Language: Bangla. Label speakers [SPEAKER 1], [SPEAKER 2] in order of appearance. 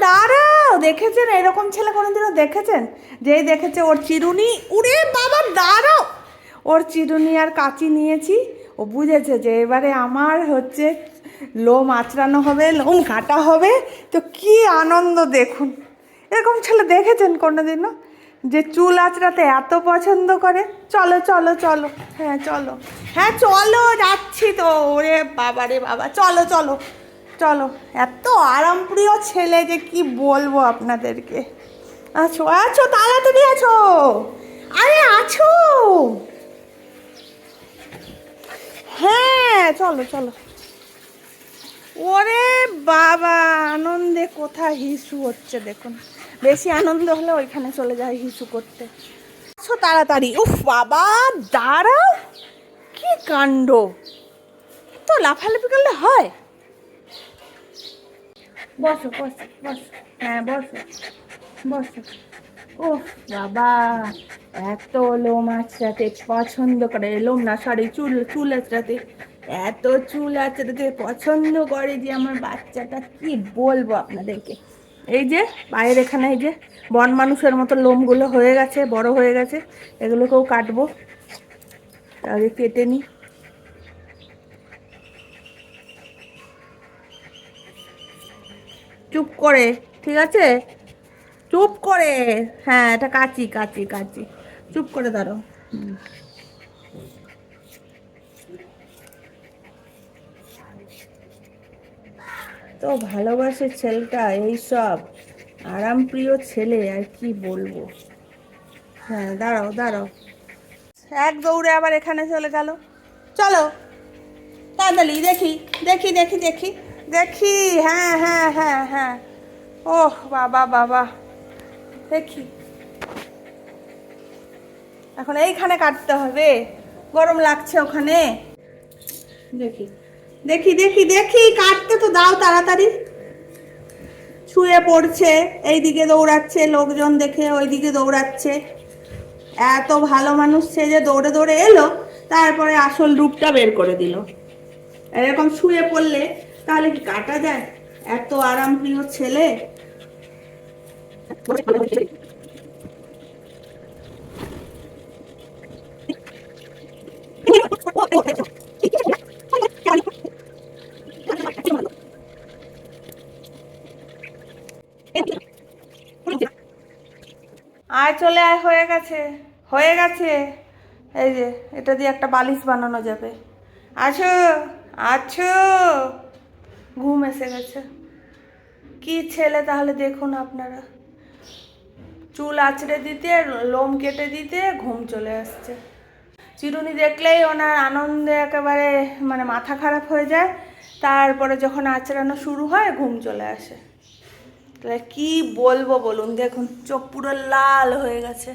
[SPEAKER 1] দাঁড়াও, দেখেছেন? এরকম ছেলে কোনোদিনও দেখেছেন? যেই দেখেছে ওর চিরুনি, উড়ে বাবা, দাঁড়াও! ওর চিরুনি আর কাঁচি নিয়েছি। ও বুঝেছে যে এবারে আমার হচ্ছে লোম আঁচড়ানো হবে, লোম কাটা হবে। তো কি আনন্দ দেখুন। এরকম ছেলে দেখেছেন কোনোদিনও? যে চুল আঁচড়াতে এত পছন্দ করে? চলো চলো চলো। হ্যাঁ চলো। হ্যাঁ চলো, যাচ্ছি তো। ওরে বাবা রে বাবা। চলো চলো। চলো, এত আরামপ্রিয় ছেলে যে কি বলব আপনাদেরকে। আছো আছো, তাড়াতাড়ি আছো। আরে, আছো। হ্যাঁ চলো চলো। ওরে বাবা, আনন্দে কোথায় হিসু হচ্ছে দেখুন। বেশি আনন্দ হলে ওইখানে চলে যায় হিসু করতে। আছো তাড়াতাড়ি। উফ, বাবা, দাঁড়াও। কি কাণ্ড। তো লাফালাফি করলে হয়? বসো বসো বসো। হ্যাঁ বসো বসো। ও বাবা, এত লোম আঁচড়াতে পছন্দ করে। লোম না সরি চুল চুল আঁচড়াতে এত চুল আঁচড়াতে পছন্দ করে যে আমার বাচ্চাটা। কি বলব আপনাদেরকে? এই যে পায়ের এখানে এই যে, বন মানুষের মতো লোমগুলো হয়ে গেছে, বড় হয়ে গেছে। এগুলোকেও কাটবো। আগে কেটে নিই। চুপ করে, ঠিক আছে? চুপ করে। হ্যাঁ এটা কাচি কাচি কাচি। চুপ করে হুম। তো ভালোবাসে ছেলেটা, এইসব। আরাম প্রিয় ছেলে, আর কি বলব? হ্যাঁ দাঁড়াও দাঁড়াও। এক দৌড়ে আবার এখানে চলে গেল। চলো, তাড়াতাড়ি দেখি দেখি দেখি দেখি। দেখি হ্যাঁ হ্যাঁ হ্যাঁ হ্যাঁ। ওহ, বাবা বাবা। দেখি। এখন এইখানে কাটতে হবে। গরম লাগছে ওখানে। দেখি। দেখি দেখি দেখি, কাটতে তো দাও তাড়াতাড়ি। শুয়ে পড়ছে, এইদিকে দৌড়াচ্ছে, লোকজন দেখে ওইদিকে দৌড়াচ্ছে। এত ভালো মানুষ সে যে দৌড়ে দৌড়ে এলো, তারপরে আসল রূপটা বের করে দিল। এরকম শুয়ে পড়লে তাহলে কি কাটা যায়? এত আরাম প্রিয় ছেলে। আয় চলে আয়, হয়ে গেছে হয়ে গেছে। এই যে, এটা দিয়ে একটা বালিশ বানানো যাবে। আছো আছো। ঘুম এসে গেছে। কি ছেলে তাহলে দেখুন আপনারা। চুল আঁচড়ে দিতে, লোম কেটে দিতে, ঘুম চলে আসছে। চিরুনি দেখলেই ওনার আনন্দে একেবারে মানে মাথা খারাপ হয়ে যায়। তারপরে যখন আঁচড়ানো শুরু হয়, ঘুম চলে আসে। তাহলে কি বলব বলুন, দেখুন, চোখ পুরো লাল হয়ে গেছে।